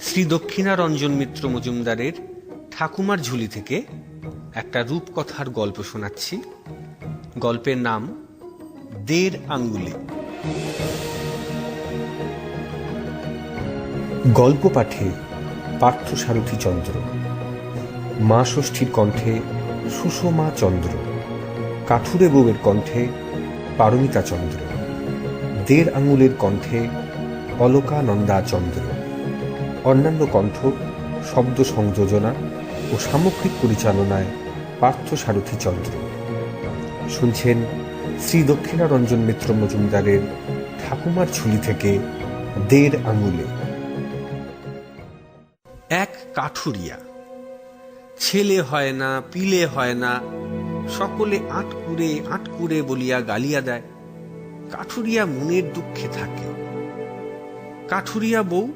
শ্রী দক্ষিণারঞ্জন মিত্র মজুমদারের ঠাকুমার ঝুলি থেকে একটা রূপকথার গল্প শোনাচ্ছি। গল্পের নাম দেড় আঙ্গুলে। গল্প পাঠে পার্থ সারথী চন্দ্র। মা ষষ্ঠীর কণ্ঠে সুষমা চন্দ্র। কাঠুরে বউয়ের কণ্ঠে পারমিতা চন্দ্র। দেড় আঙুলের কণ্ঠে অলকানন্দা চন্দ্র। অন্যান্য কণ্ঠ, শব্দ সংযোজনা ও সামগ্রিক পরিচালনায় পার্থ সারথী চন্দ্র। শুনছেন শ্রী দক্ষিণারঞ্জন মিত্র মজুমদারের ঠাকুমার ঝুলি থেকে দেড় আঙুলে। এক কাঠুরিয়া। ছেলে হয় না, পিলে হয় না সকলে আটকুরে আটকুরে বলিয়া গালিয়া দেয়। কাঠুরিয়া মনের দুঃখে থাকে। কাঠুরিয়া বউ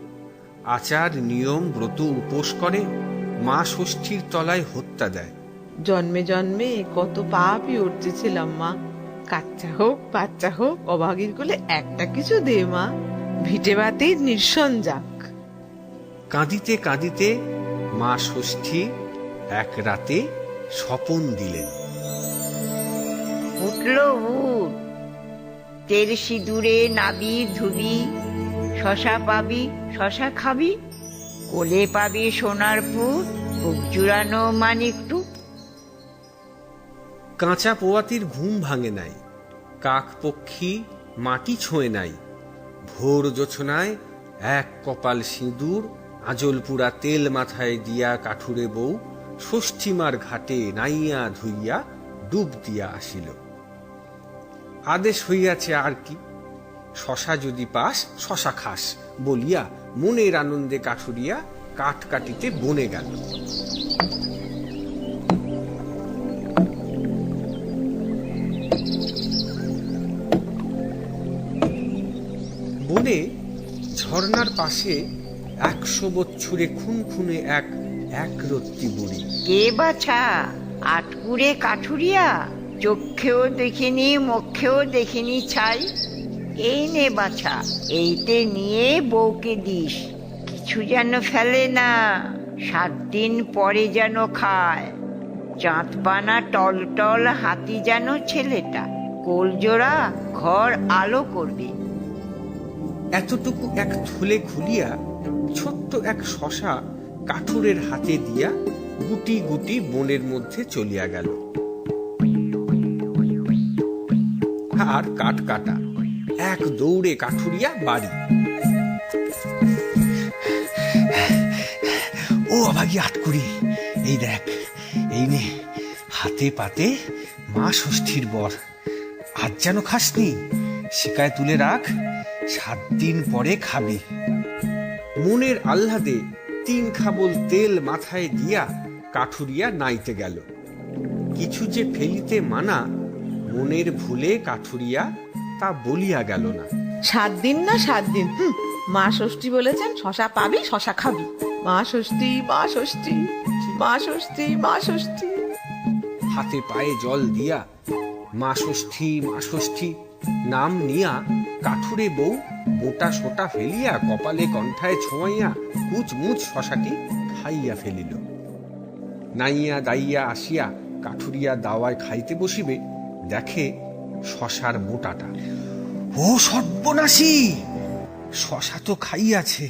আচার নিয়ম ব্রত উপোস করে মা ষষ্ঠীর তলায় হত্যা দেয়। জন্মে জন্মে কত পাপই উঠতেছিলাম মা। কাচ্চা হোক বাচ্চা হোক অভাগীর কোলে একটা কিছু দে মা। ভিটে বাতেই নির্সন যাক কাঁদিতে কাঁদিতে মা ষষ্ঠী এক রাতে স্বপন দিলেন। উঠল উঠ তেল সিঁদুরে নাবি ধুবি, শশা পাবি, শশা খাবি, কোলে পাবি সোনার পুর বুক জুড়ানো মানিকটু কাঁচা পোয়াতির ঘুম ভাঙে নাই, কাক পক্ষী মাটি ছোঁয়ে নাই, ভোর জোছনায় এক কপাল সিঁদুর, আজলপুরা তেল মাথায় দিয়া কাঠুরে বউ, ষষ্ঠীমার ঘাটে নাইয়া ধুইয়া ডুব দিয়া আসিল। আদেশ হইয়াছে আর কি। শশা যদি পাস, শশা খাস বলিয়া মনের আনন্দে কাঠুরিয়া কাঠ কাটিতে বনে গেল। বনে ঝর্ণার পাশে একশো বছরে খুন খুনে এক এক রত্তি বুড়ি কে বাছা, আটকুরে কাঠুরিয়া? চক্ষেও দেখিনি মক্ষেও দেখিনি ছাই। এই নে বাছা এইতে নিয়ে বউকে দিস। কিছু যেন ফেলে না, সাত দিন পরে যেন খায়। চাঁদপানা টলটল হাতি যেন ছেলেটা, কোলজোড়া ঘর আলো করবে। এতটুকু এক থুলে খুলিয়া ছোট্ট এক শশা কাঠুরের হাতে দিয়া গুটি গুটি বনের মধ্যে চলিয়া গেল। আর কাঠ কাটা। এক দৌড়ে কাঠুরিয়া বাড়ি। ও অভাগী আটকুড়ি এই দেখ, এই নে, হাতে পাতে মা ষষ্ঠীর বর। আজ যেন খাসনি, শিকায় তুলে রাখ, সাত দিন পরে খাবি। মনের আহ্লাদে তিন খাবল তেল মাথায় দিয়া কাঠুরিয়া নাইতে গেল। কিছু যে ফেলিতে মানা মনের ভুলে কাঠুরিয়া তা বলিয়া গেল না। সাত দিন না সাত দিন? হুম, মা ষষ্ঠী বলেছেন শশা পাবি শশা খাবি। মা ষষ্ঠী মা ষষ্ঠী মা ষষ্ঠী মা ষষ্ঠী। হাতে পায়ে জল দিয়া মা ষষ্ঠী মা ষষ্ঠী নাম নিয়া কাঠুরে বউ মোটা সোটা ফেলিয়া কপালে কণ্ঠায় ছোঁয়াইয়া কুচমুচ শশাটি খাইয়া ফেলিল। নাইয়া দাইয়া আসিয়া কাঠুরিয়া দাওয়ায় খাইতে বসিবে দেখে শশার মোটাটা। ও সর্বনাশী! শশা তো খাইয়াছে।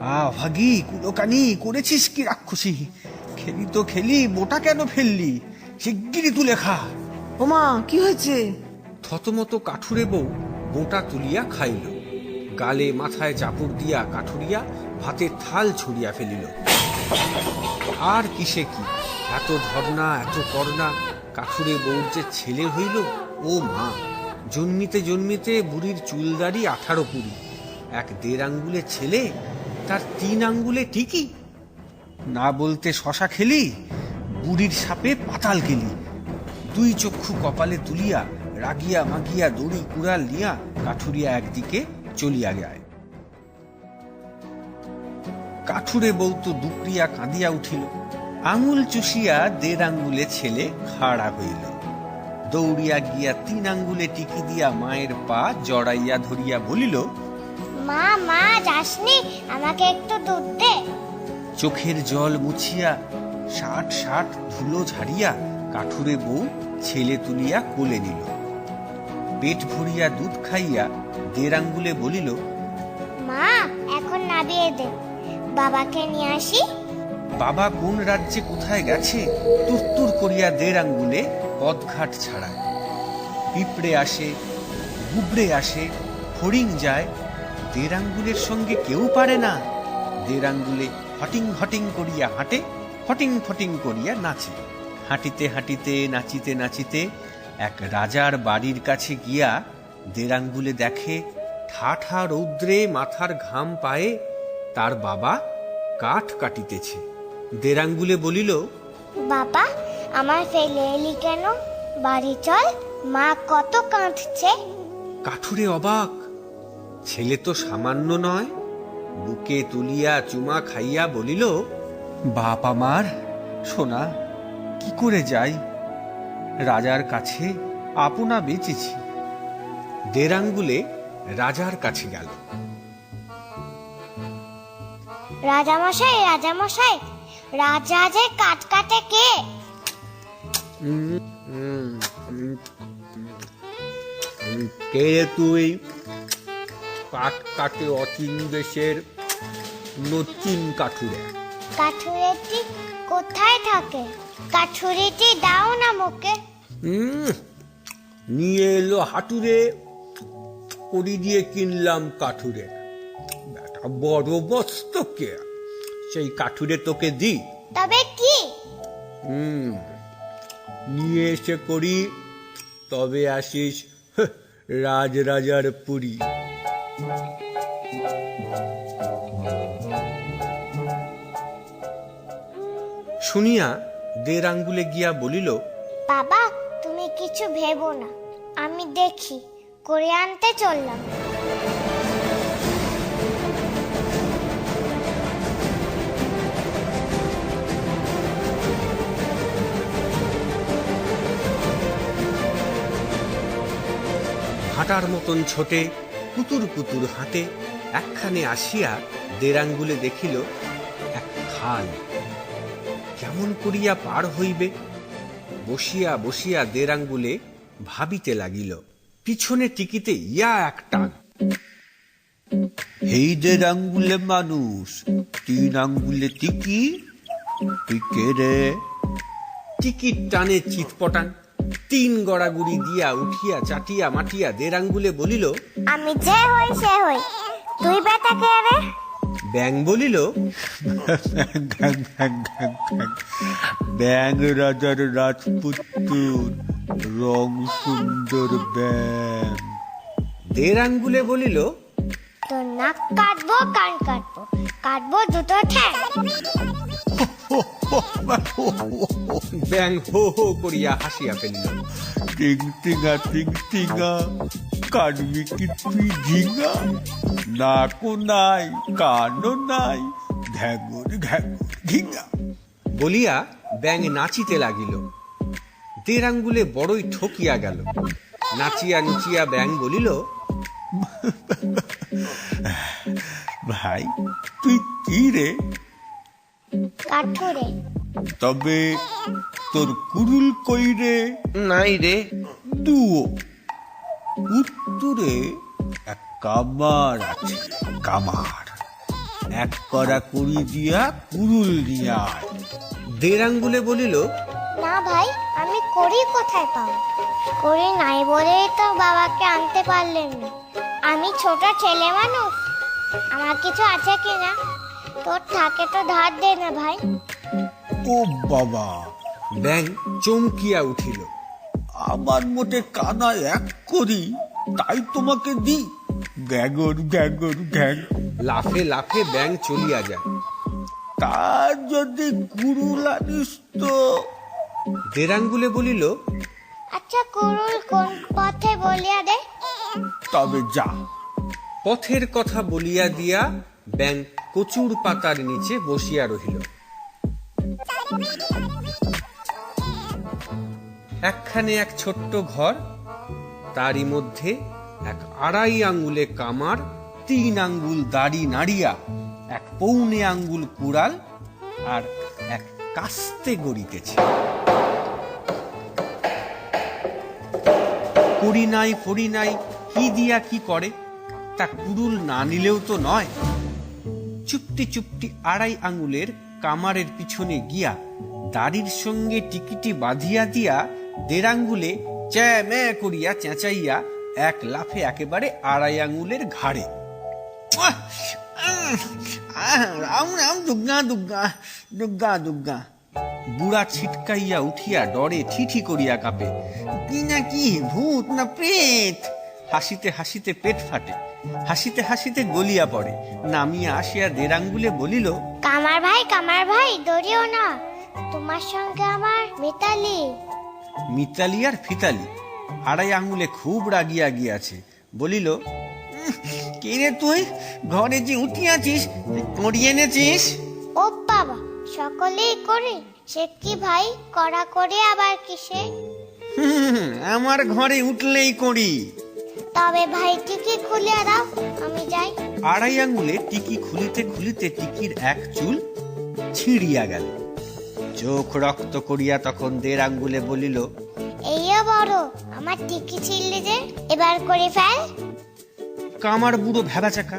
আ ভাগি কুলোকানি করেছিস কি রাক্ষসী? খেলি তো খেলি মোটা কেন ফেললি? শিগগিরি তুলে খা। ওমা কি হয়েছে? থতমত কাঠুরে বউ মোটা তুলিয়া খাইল। গালে মাথায় চাপড় দিয়া কাঠুরিয়া ভাতের থাল ছড়িয়া ফেলিল। আর কিসে কি? এত ধর্ণা এত করনা কাঠুরে বউর যে ছেলে হইল, ও মা। জন্মিতে জন্মিতে বুড়ির চুলদারি আঠারো কুড়ি। এক দেড় আঙ্গুলে ছেলে, তার তিন আঙ্গুলে ঠিকই না বলতে শশা খেলি, বুড়ির সাপে পাতাল গেলি। দুই চক্ষু কপালে তুলিয়া, রাগিয়া মাগিয়া দড়ি কুড়াল নিয়া কাঠুরিয়া একদিকে চলিয়া যায়। কাঠুরে বউ তো দুকরিয়া কাঁদিয়া উঠিল। আঙুল চুষিয়া দেড় আঙ্গুলে ছেলে খাড়া হইল। দৌড়িয়া গিয়া তিন আঙ্গুলে টিকি দিয়া মায়ের পা জড়াইয়া ধরিয়া বলিল মা মা যাসনি আমাকে একটু দুধ দে। চোখের জল মুছিয়া ষাট ষাট ধুলো ঝাড়িয়া কাঠুরে বউ ছেলে তুলিয়া কোলে নিল। পেট ভরিয়া দুধ খাইয়া দেড় আঙ্গুলে বলিল মা এখন নামিয়ে দে। বাবাকে নিয়ে আসি বাবা কোন রাজ্যে কোথায় গেছে, তুরতুর করিয়া দেড় আঙ্গুলে পদঘাট ছাড়ায়। পিঁপড়ে আসে, গুবড়ে আসে ফড়িং যায়, দেড় আঙ্গুলের সঙ্গে কেউ পারে না। দেড় আঙ্গুলে হটিং হটিং করিয়া হাঁটে ফটিং ফটিং করিয়া নাচে। হাঁটিতে হাঁটিতে, নাচিতে নাচিতে এক রাজার বাড়ির কাছে গিয়া দেড় আঙ্গুলে দেখে, ঠাঠা রৌদ্রে মাথার ঘাম পায়ে তার বাবা কাঠ কাটিতেছে। দেরাঙ্গুলে বলিল বাবা আমার ফেলে এলি কেন? বাড়ি চল মা কত কাঁদছে। কাঠুরে অবাক ছেলে তো সামান্য নয়। বুকে তুলিয়া চুমা খাইয়া বলিল বাপ আমার সোনা কি করে যাই? রাজার কাছে আপনা বেঁচেছি। দেরাঙ্গুলে রাজার কাছে গেল। রাজামশাই রাজামশাই রাজা যে কাট কাটে কে? কে তুই? কাঠ কাটে অচিন দেশের নচিন কাঠুরে। কাঠুরেটি কোথায় থাকে? কাঠুরিটি দাও না মুখে। নিয়ে এলো হাটুরে করি দিয়ে কিনলাম কাঠুরে। বেটা বড় বস্তকে সেই কাঠুরে তোকে দি তবে কি? হুম নিয়ে এসে করি তবে আসিস হ্যাঁ, রাজরাজার পুরী। শুনিয়া দের আঙ্গুলে গিয়া বলিল বাবা তুমি কিছু ভেবো না আমি দেখি করে আনতে চললাম। হাঁটার মতন ছোটে কুতুর কুতুর হাঁটে একখানে আসিয়া দেড়াঙ্গুলে দেখিল এক খাল। কেমন করিয়া পার হইবে? বসিয়া বসিয়া দেড়াঙ্গুলে ভাবিতে লাগিল পিছনে টিকিতে ইয়া এক টান এই দেড় আঙ্গুলে মানুষ তিন আঙ্গুলে টিকি তুই কে রে। টিকিট টানে চিৎপটান তিন গড়াগুড়ি দিয়া উঠিয়া চাটিয়া মাটিয়া দেড়াঙ্গুলে বলিল আমি যে হই সে হই। তুই বেটা কে রে? ব্যাং বলিল। ব্যাং রাজার রাজপুত্তুর রং সুন্দর ব্যাং। দেড়াঙ্গুলে বলিল তোর নাক কাটবো কান কাটবো। কাটবো দুটো ঠ্যাং। ব্যাং হো হো করিয়া হাসিয়া ফেলিল টিং টিঙা টিং টিঙা কাটবি কি তুই ঝিঙা। নাকও নাই কানও নাই ঘ্যাঙর ঘ্যাঙর ঘিঙা। বলিয়া ব্যাং নাচিতে লাগিল। দের আঙ্গুলে বড়ই ঠকিয়া গেল। নাচিয়া নুচিয়া ব্যাং বলিল ভাই তুই কি রে? কাঠুরে। তবে তোর কুরুল কই রে? নাই রে। দুও। উত্তরে এক কামার আছে কামার। এক করা কুড়ি দিয়া কুরুল নিয়ে আয়। দেড়াঙ্গুলে বলিল না ভাই আমি করি কোথায় পাবো? করি নাই বলেই তো বাবাকে আনতে পারলেন না। আমি ছোট ছেলে মানুষ আমার কিছু আছে কিনা? তোর থাকে তো ধার দে না ভাই। ও বাবা ব্যাং চমকিয়া উঠিল। আমার মোটে কানা এক করি তাই তোমাকে দি গ্যাগর গ্যাগর গ্যাগ লাফে লাফে ব্যাং চলিয়া যায়। তার যদি কুরুল আনিস তো? দেড়াঙ্গুলে বলিল আচ্ছা কুরুল কোন পথে বলিয়া দে? তবে যা। পথের কথা বলিয়া দিয়া ব্যাং কচুর পাতার নিচে বসিয়া রহিল। একখানে এক ছোট্ট ঘর, তারই মধ্যে এক আড়াই আঙ্গুলে কামার, তিন আঙ্গুল দাড়ি নাড়িয়া, এক পৌনে আঙ্গুল কুড়াল আর এক কাস্তে গড়িতেছে। করি নাই ফড়ি নাই, কি দিয়া কি করে? তা কুড়ুল না নিলেও তো নয়। চুপটি চুপটি আড়াই আঙুলের কামারের পিছনে গিয়া দাড়ির সঙ্গে টিকিটি বাঁধিয়া দিয়া দেড় আঙ্গুলে চ্যা ম্যা করিয়া চেঁচাইয়া এক লাফে একেবারে আড়াই আঙুলের ঘাড়ে! রাম রাম, দুগ্গা দুগ্গা দুগ্গা দুগ্গা বুড়া ছিটকাইয়া উঠিয়া ডরে ঠিঠি করিয়া কাঁপে, কি না কি ভূত না প্রেত হাসিতে হাসিতে পেট ফাটে হাসিতে হাসিতে গলিয়া পড়ে। নামিয়া আসিয়া দেড়াঙ্গুলে বলিল কামার ভাই কামার ভাই দৌড়িও না। তোমার সঙ্গে আমার মিতালি। মিতালি আর ফিতালি আড়াই আঙুলে খুব রাগিয়া গিয়াছে। বলিল কে রে তুই? ঘরে যে উঠিয়াছিস করিয়ে এনেছিস? ও বাবা সকলেই করে। সে কি ভাই? করা করে আবার কিসে? আমার ঘরে উঠলেই করি তবে ভাই টিকি খুলে দাও আমি যাই। আড়াই আঙুলে টিকি খুলিতে খুলিতে টিকির এক চুল ছিঁড়িয়া গেল। চোখ রক্ত করিয়া তখন দেড় আঙ্গুলে বলিল এইও বড় আমার টিকি ছিললি যে এবার করে ফেল। কামার বুড়ো ভেবাচাকা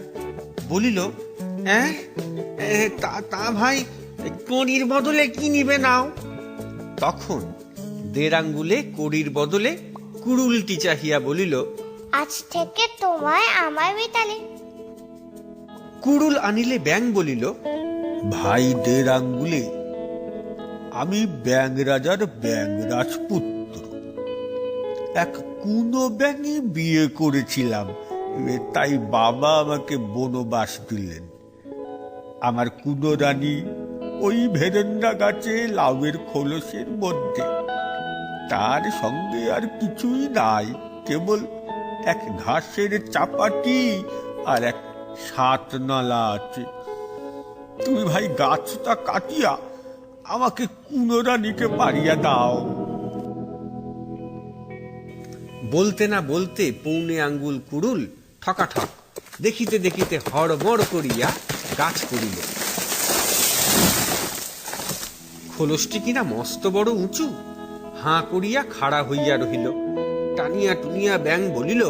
বলিল হ্যাঁ তা তা ভাই কড়ির বদলে কি নিবে নাও? তখন দেড় আঙ্গুলে কড়ির বদলে কুড়ুলটি চাহিয়া বলিল আজ থেকে তোমায় আমার মিতালি কুড়ুল আনিলে ব্যাং বলিল ভাই দেড় আঙ্গুলে আমি ব্যাং রাজার ব্যাং রাজপুত্র। এক কুনো ব্যাঙে বিয়ে করেছিলাম তাই বাবা আমাকে বনবাস দিলেন। আমার কুনো রানী ওই ভেরেন্ডা গাছে লাউয়ের খোলসের মধ্যে। তার সঙ্গে আর কিছুই নাই কেবল এক ঘাসের চাপাটি আর এক সাত নালা আছে। তুমি ভাই গাছটা কাটিয়া আমাকে কুনোরানিকে পারিয়া দাও। বলতে না বলতে পৌনে আঙ্গুল কুড়ুল ঠকাঠক, দেখিতে দেখিতে হড়বড় করিয়া গাছ করিল। খোলসটি কিনা মস্ত বড় উঁচু, হাঁ করিয়া খাড়া হইয়া রহিল। টানিয়া টুনিয়া ব্যাং বলিল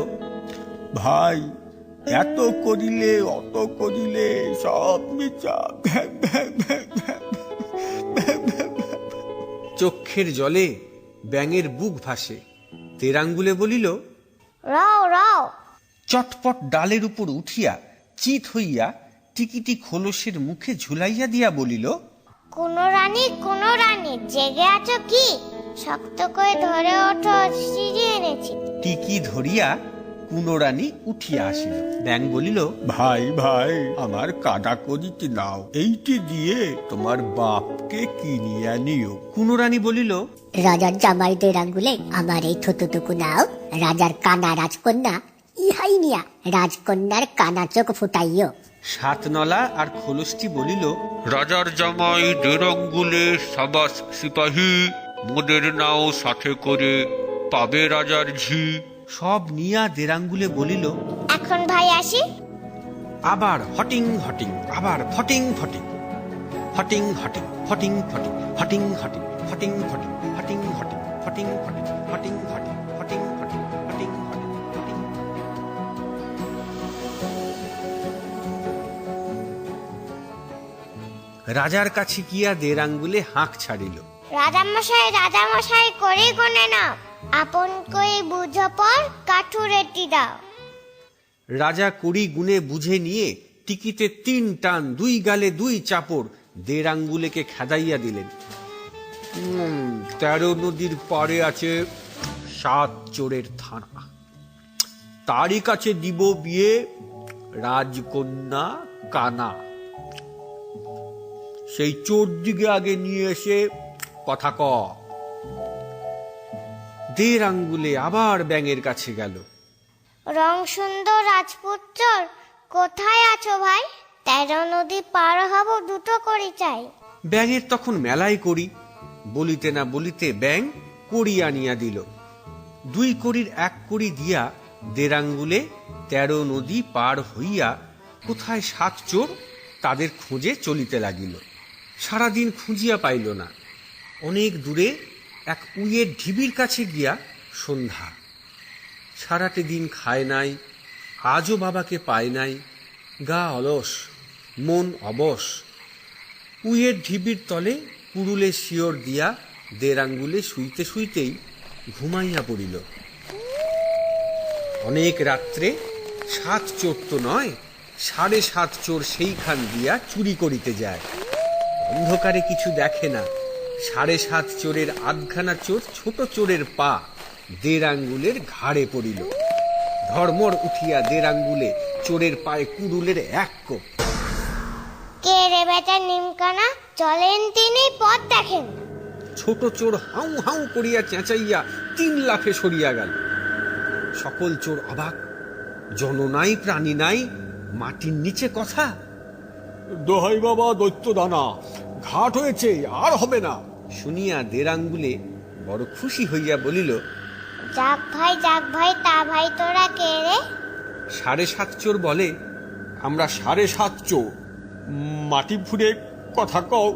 ভাই এত করিলে অত করিলে সব ভ্যাঁ। চক্ষের জলে ব্যাঙের বুক ভাসে। তেরাঙ্গুলে বলিল রাও রাও। চটপট ডালের উপর উঠিয়া চিত হইয়া টিকিটি খোলসের মুখে ঝুলাইয়া দিয়া বলিল কোন রানী কোন রানী জেগে আছো কি? শক্ত করে ধরে ওঠো সিঁড়ি এনেছি। টিকি ধরিয়া কুনোরানী উঠিয়া আসিল। ব্যাং বলিল ভাই ভাই আমার কাদা করিতে নাও। এইটি দিয়ে তোমার বাপকে কিনিয়া নিও। কুনোরানী বলিল রাজার জামাইদের আঙ্গুলে আমার এই থুতুটুকু নাও। রাজার কানা রাজকন্যা ইহাই নিয়া রাজকন্যার কানা চোখ ফুটাইও। সাতনলা আর খোলসটি বলিল রাজার জামাই দেড় আঙ্গুলে সাবাস সিপাহী। মোদের নাও সাথে করে পাবে রাজার ঝি। সব নিয়া দেরাঙ্গুলে বলিল এখন ভাই আসি। আবার হটিং হটিং আবার ফটিং ফটিং। হটিং হটিং ফটিং ফটিং হটিং হটিং ফটিং ফটিং হটিং হটিং ফটিং ফটিং হটিং হটিং ফটিং ফটিং হটিং হটিং ফটিং রাজার কাছে গিয়া দেরাঙ্গুলে হাঁক ছাড়িল। রাজামশাই রাজামশাই, করে কোনে না আপন করে বুঝো পর কাঠুরেটি দাও। রাজা কুড়ি গুণে বুঝে নিয়ে টিকিতে তিন টান, দুই গালে দুই চাপড়, দেড় আঙ্গুলেকে খেদাইয়া দিলেন। তেরো নদীর পারে আছে সাত চোরের থানা। তারই কাছে দিব বিয়ে রাজকন্যা কানা। সেই চোর দিকে আগে নিয়ে এসে কথা ক। দেড় আঙ্গুলে আবার ব্যাঙের কাছে গেল। রং সুন্দর রাজপুত্র কোথায় আছো ভাই? তেরো নদী পার হব দুটো করি চাই। ব্যাঙের তখন মেলাই করি। বলিতে না বলিতে ব্যাং কড়ি আনিয়া দিল। দুই কড়ির এক কড়ি দিয়া দেরাঙ্গুলে তেরো নদী পার হইয়া কোথায় সাত চোর তাদের খোঁজে চলিতে লাগিল। সারাদিন খুঁজিয়া পাইল না। অনেক দূরে এক উইয়ের ঢিবির কাছে গিয়া সন্ধ্যা। সারাটি দিন খায় নাই, আজও বাবাকে পায় নাই, গা অলস, মন অবশ। উইয়ের ঢিবির তলে কুড়ুলে শিওর দিয়া দের আঙ্গুলে শুইতে শুইতেই ঘুমাইয়া পড়িল। অনেক রাত্রে সাত চোর তো নয়, সাড়ে সাত চোর সেইখান দিয়া চুরি করিতে যায়। অন্ধকারে কিছু দেখে না সাড়ে সাত চোরের আধখানা চোর ছোট চোরের পা দেড় আঙ্গুলের ঘাড়ে পড়িল। ধর্মর উঠিয়া দেড় আঙ্গুলে চোরের পায়ে কুড়ুলের এক কোপ। কে রে বেটা নিমকানা? চলেন তিনি পথ দেখেন। ছোট চোর হাউ হাউ করিয়া চেঁচাইয়া তিন লাফে সরিয়া গেল। সকল চোর অবাক। জন নাই প্রাণী নাই মাটির নিচে কথা। দোহাই বাবা দৈত্য দানা ঘাট হয়েছে আর হবে না। শুনিয়া দেরাঙ্গুলে বড় খুশি হইয়া বলিল যাক ভাই যাক ভাই তা ভাই তোরা কে রে? সাড়ে সাত চোর বলে আমরা সাড়ে সাত চোর। মাটি ফুড়ে কথা কও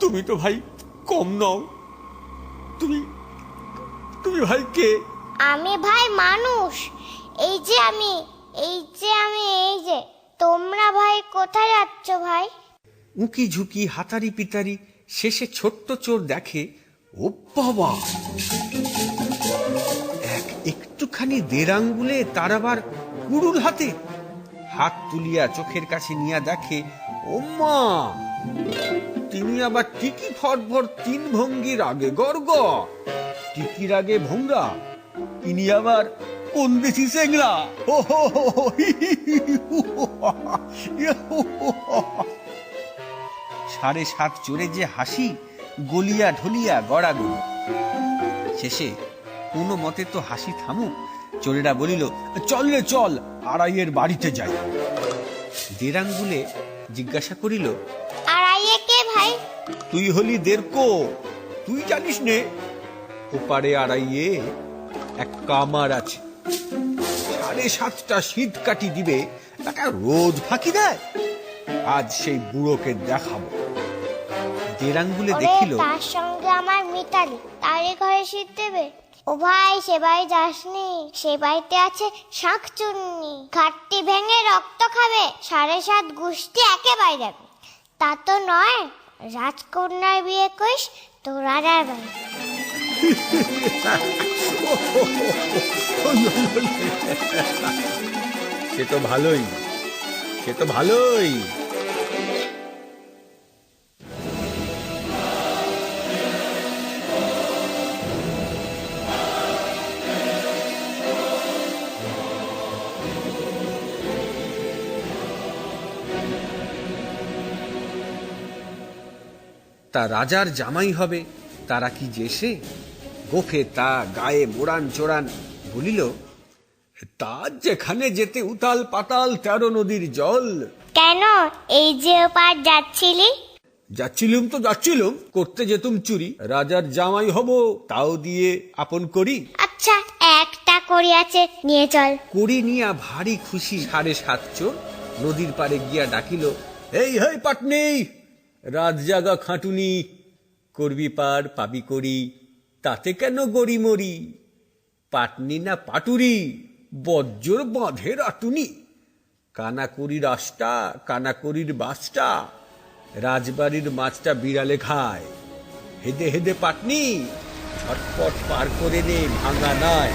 তুমি তো ভাই কম নও। তুমি তুমি ভাই কে? আমি ভাই মানুষ। এই যে আমি এই যে আমি এই যে তোমরা ভাই কোথায় যাচ্ছ ভাই? উঁকি ঝুঁকি হাতারি পিতারি শেষে ছোট্ট চোর দেখে ও বাবা এক একটুখানি দেরাঙ্গুলে তার আবার কুড়ুল হাতে হাত তুলিয়া চোখের কাছে নিয়া দেখে ও মা তিনি আবার টিকি ফটভর তিন ভঙ্গির আগে গর্গ টিকির আগে ভঙ্গা তিনি আবার কোন দেশি সেংরা ও হো হো সাড়ে সাত চোরে যে হাসি গলিয়া ঢলিয়া গড়াগড়ি। শেষে কোনো মতে তো হাসি থামুক চোরেরা বলিল চল রে চল আড়াইয়ের বাড়িতে যাই। দেরাঙ্গুলে জিজ্ঞাসা করিল আর আইয়ে কে ভাই? তুই হলি দেরকো তুই জানিস নে? ওপারে আড়াইয়ে এক কামার আছে। সাড়ে সাতটা শীত কাটি দিবে তাকে রোজ ফাঁকি দেয়। আজ সেই বুড়োকে দেখাবো। দেরাঙ্গুলে ওরে দেখিল তার সঙ্গে আমার মিতালি তারই ঘরে শীত দেবে। ও ভাই সে বাড়ি যাসনি। সে বাড়িতে আছে শাঁখ চুন্নি ঘাটটি ভেঙে রক্ত খাবে। সাড়ে সাত গুষ্টি একেবারে যাবে। তা তো নয় রাজকন্যার বিয়ে করিস তো রাজার বাড়ি। সে তো ভালোই। সে তো ভালোই। তা রাজার জামাই হবে তারা কি যেসে গোফে তা গায়ে মোড়ান চোরান বলিল তার যেখানে যেতে উতাল পাতাল তেরো নদীর জল। কেন? এই যে ওপার যাচ্ছিলি? যাচ্ছিলুম তো যাচ্ছিলুম করতে যেতুম চুরি। রাজার জামাই হব তাও দিয়ে আপন করি। আচ্ছা একটা করি আছে নিয়ে চল। করি নিয়া ভারী খুশি সাড়ে সাত চোর নদীর পারে গিয়া ডাকিল এই হেই পাটনি! রাত জাগা খাটুনি, করবি পার পাবি করি, তাতে কেন গড়ি মরি? পাটনি না পাটুরি, বজ্জর বাঁধে রাটুনি। কানাকড়ির আশটা কানাকড়ির বাসটা রাজবাড়ির মাছটা বিড়ালে খায়। হেদে হেদে পাটনি, ঝটপট পার করে নে, ভাঙা নয়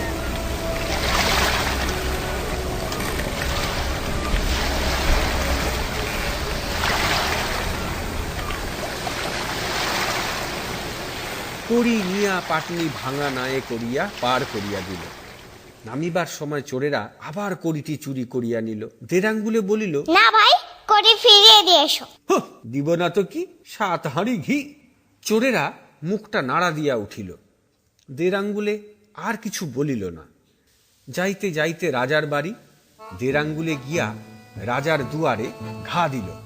করি নিয়া পাটনি ভাঙা নায়ে করিয়া পার করিয়া দিল। নামিবার সময় চোরেরা আবার করিটি চুরি করিয়া নিল। দেরাঙ্গুলে বলিল না ভাই করি ফিরিয়ে দিয়ে এসো। দিব না তো কি? সাত হাঁড়ি ঘি। চোরেরা মুখটা নাড়া দিয়া উঠিল। দেরাঙ্গুলে আর কিছু বলিল না। যাইতে যাইতে রাজার বাড়ি দেরাঙ্গুলে গিয়া রাজার দুয়ারে ঘা দিল।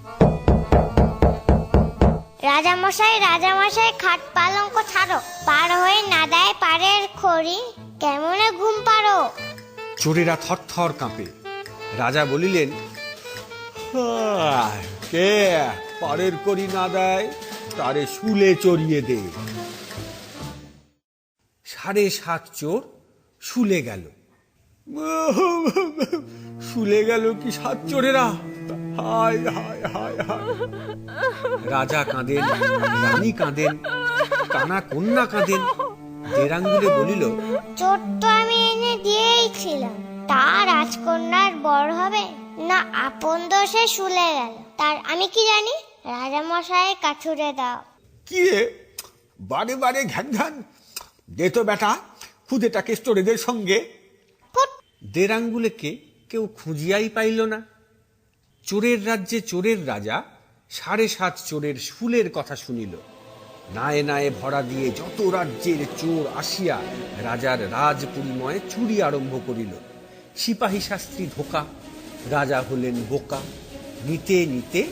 রাজামশাই রাজামশাই, খাট পালঙ্ক ছাড়ো। পার হয়ে নাদায় পারের খড়ি। কেমনে ঘুম পারো চোরেরা থরথর কাঁপে। রাজা বলিলেন কে পারের করি না দেয়, তারে শুলে চড়িয়ে দে। সাড়ে সাত চোর শুলে গেল। শুলে গেল কি সাত চোরেরা? হায় হায়। রাজা কাঁদেন রানী কাঁদেন কানা কন্যা কাঁদেন দেরাঙ্গুলে বলিল চোর তো আমি এনে দিয়েইছিলাম। তা রাজকন্যার বড় হবে। না আপন দোষে শুলে গেল। তার আমি কি জানি? রাজামশাই কাঠুরে দাও। কি রে বারে বারে ঘ্যান ঘ্যান। দে তো বেটা খুদেটাকে স্টোরেদের সঙ্গে। দেরাঙ্গুলেকে কেউ খুঁজিয়াই পাইল না। চোরের রাজ্যে চোরের রাজা, সাড়ে সাত চোরের শুলের কথা শুনিল। নায়ে নায়ে ভরা দিয়ে যত রাজ্যের চোর আসিয়া রাজার রাজপুরীময় চুরি আরম্ভ করিল। সিপাহী শাস্ত্রী ধোকা, রাজা হলেন বোকা। নিতে নিতে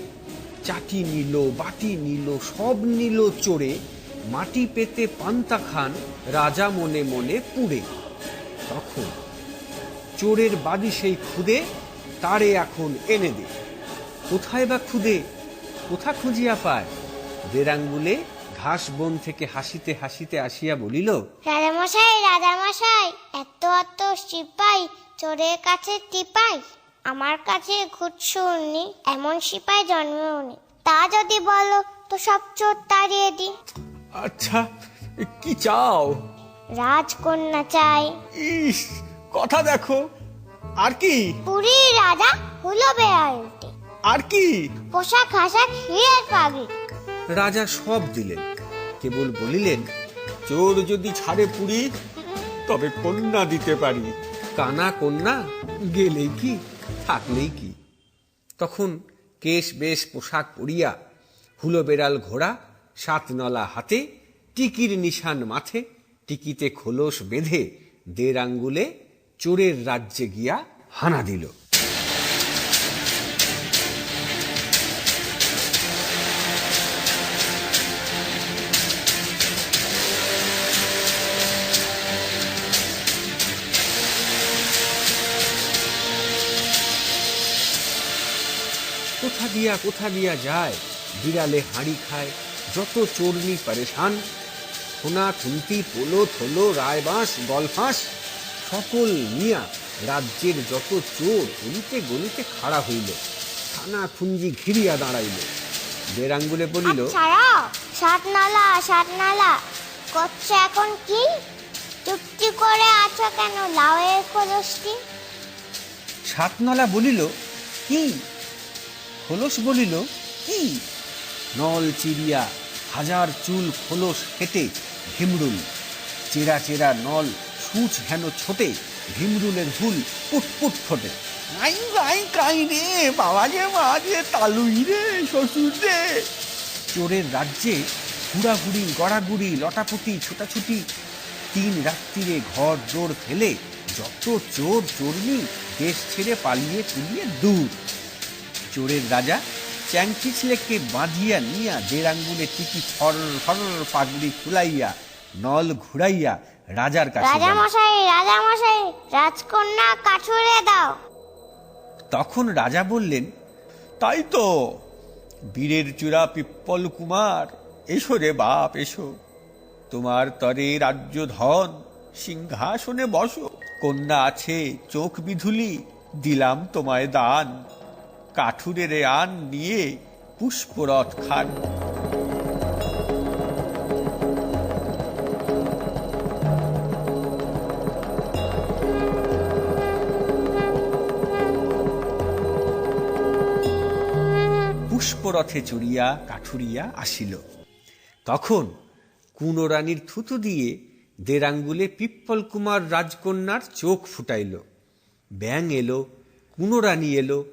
চাটি নিল, বাটি নিল, সব নিল চোরে। মাটি পেতে পান্তা খান, রাজা মনে মনে পুড়ে। তখন চোরের বাদি সেই খুদে তারে এখন এনে দে। কোথায় বা খুদে কোথা খুঁজিয়া পায়? দেরাঙ্গুলে ঘাস বন থেকে হাসিতে হাসিতে আসিয়া বলিল রাজামশাই রাজামশাই এত এত সিপাই চোরের কাছে টিপাই আমার কাছে ঘুরছুনি এমন সিপাই জন্মেওনি তা যদি বলো তো সব চোর তাড়িয়ে দি আচ্ছা কি চাও? রাজকন্যা চাই। ইস কথা দেখো আর কি? পুরী রাজা হলো আর কি? পোশাক আশাক পাগড়ি রাজা সব দিলেন কেবল বলিলেন চোর যদি ছাড়ে পুরি তবে কন্যা দিতে পারি। কানা কন্যা গেলেই কি থাকলেই কি? তখন কেশ বেশ পোশাক পরিয়া হুলো বেড়াল ঘোড়া সাত নলা হাতে টিকির নিশান মাথে টিকিতে খোলস বেঁধে দের আঙ্গুলে চোরের রাজ্যে গিয়া হানা দিল। কোথা দিয়া কোথা দিয়া যায়? বিড়ালে হাঁড়ি খায়, যত চোরনি পারেশান। সোনা খুন্তি, পোলো, থলো, রায়বাঁশ, গলফাঁস সকল মিয়া রাজ্যের যত চোর গলিতে গলিতে খাড়া হইল থানা খুঞ্জি ঘিরিয়া দাঁড়াইল। বেরাঙ্গুলে বলিল ছাড়াও সাত নালা সাত নালা করছে এখন কি? চুপটি করে আছো কেন লাউয়ের খোলসটি? সাতনলা বলিল কি? খোলস বলিল কি? নল চিরিয়া হাজার চুল খোলস হেঁটে ভিমরুল চেরা চেরা নল সূচ হেন ছোটে ভিমরুলের হুল পুট পুট ফোটে। আই আই কাই রে বাবা যে মা যে তালুই রে শ্বশুর রে। চোরের রাজ্যে হুড়াহুড়ি গড়াগুড়ি লটাপটি ছোটাছুটি তিন রাত্রিরে ঘর দৌড় ফেলে যত চোর চোরনি দেশ ছেড়ে পালিয়ে তুলিয়ে দূর। চোরের রাজা চ্যাংকিছলেকে বাঁধিয়া নিয়া দেড়াঙ্গুলে টিকি ফর ফর পাগড়ি খুলাইয়া নল ঘুরাইয়া রাজার কাছে গেল। রাজামশাই রাজামশাই রাজকন্যা কাঠুরে দাও। তখন রাজা বললেন তাই তো বীরের চূড়া পিপ্পল কুমার এসো রে বাপ এসো। তোমার তরে রাজ্য ধন সিংহাসনে বসো। কন্যা আছে চোখ বিধুলি দিলাম তোমায় দান। কাঠুরের আন নিয়ে পুষ্পরথ খান। পুষ্পরথে চড়িয়া কাঠুরিয়া আসিল। তখন কুনোরানীর থুতু দিয়ে দেরাঙ্গুলে পিপ্পল কুমার রাজকন্যার চোখ ফুটাইল। ব্যাং এলো কুনোরানী এলো,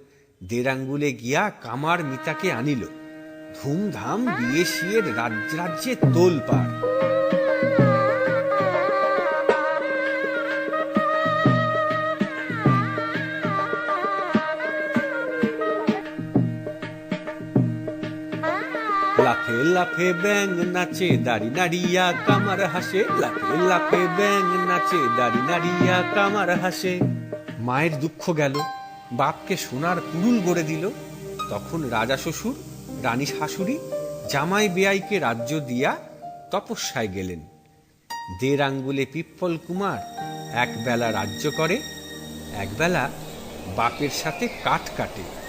দেরাঙ্গুলে গিয়া কামার মিতাকে আনিল। ধুমধাম বিয়ে শিয়ের রাজ্য তোল লাফে লাফে ব্যাং নাচে, দাড়ি নাড়িয়া কামার হাসে। লাফে লাফে ব্যাং নাচে, দাড়ি নাড়িয়া কামার হাসে। মায়ের দুঃখ গেল, বাপকে সোনার কুড়ুল গড়ে দিল। তখন রাজা শ্বশুর, রানী শাশুড়ি, জামাই বেয়াইকে রাজ্য দিয়া তপস্যায় গেলেন। দেড় আঙ্গুলে পিপ্পল কুমার একবেলা রাজ্য করে একবেলা বাপের সাথে কাঠ কাটে।